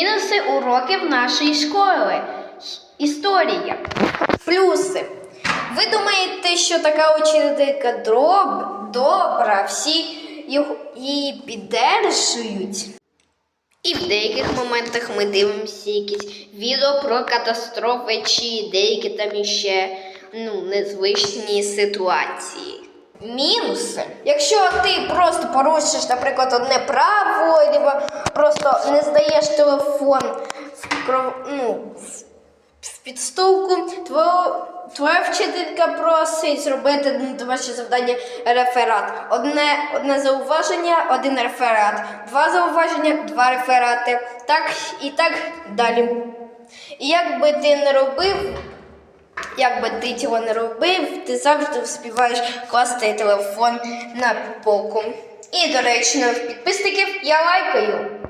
Мінуси уроків нашої школи. Історія. Плюси. Ви думаєте, що така учителька дроб, добра, всі її піддержують? І в деяких моментах ми дивимося якісь відео про катастрофи чи деякі там іще ну, незвичні ситуації. Мінуси. Якщо ти просто порушиш, наприклад, одне право, або просто не здаєш телефон в кров, ну, в в твоя, твоя вчителька просить зробити домашнє завдання реферат. Одне, одне зауваження, один реферат. Два зауваження, два реферати. Так і так далі. І як би ти не робив, як би ти цього не робив, ти завжди вспіваєш класти телефон на полку. І, до речі, нових підписників я лайкаю.